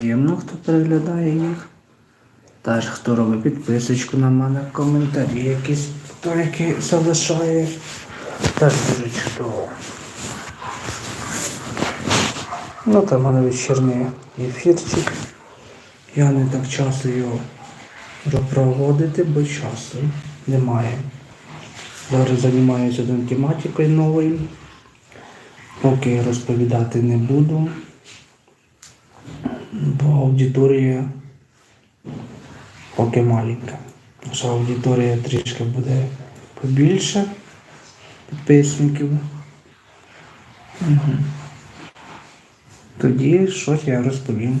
приємно, хто переглядає їх. Теж хто робить підписочку на мене, коментарі якісь, хто які залишає. Теж дуже чудово. Ну там мене вечірній ефірчик. Я не так часто його проводити, бо часу немає. Зараз займаюся тематикою новою. Поки розповідати не буду, бо аудиторія поки маленька. Наша аудиторія трішки буде побільше підписників. Угу. Тоді щось я розповім.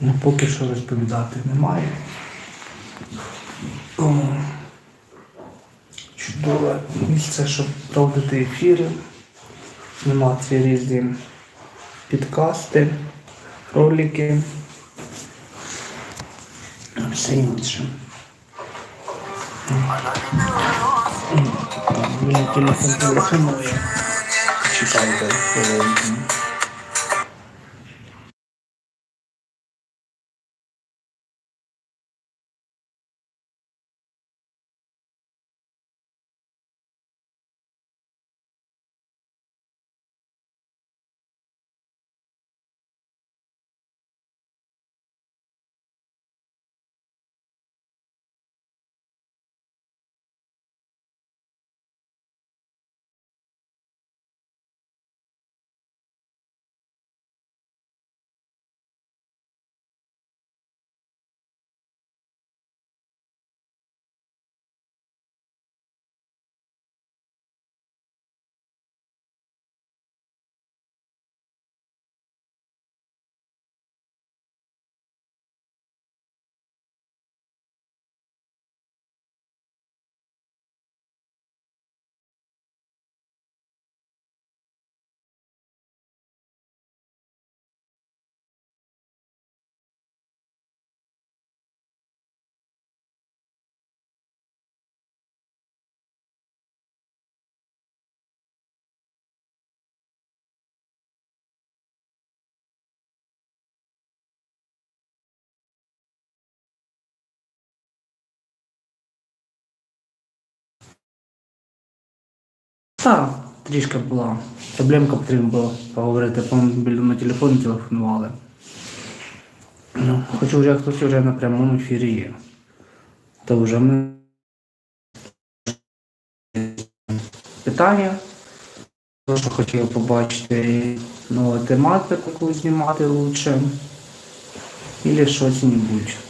Ну, поки що розповідати немає. О, чудове місце, щоб проводити ефіри, знімати різні підкасти, ролики, все інше. Мені телефон телефонує. Чекайте Так, трішки була. Проблемка потрібно було поговорити по мобільному телефону телефонували. Ну, хоч вже хтось вже на прямому ефірі є. То вже ми питання. Що хотів побачити нову тематику, знімати лучше. Или щось-небудь.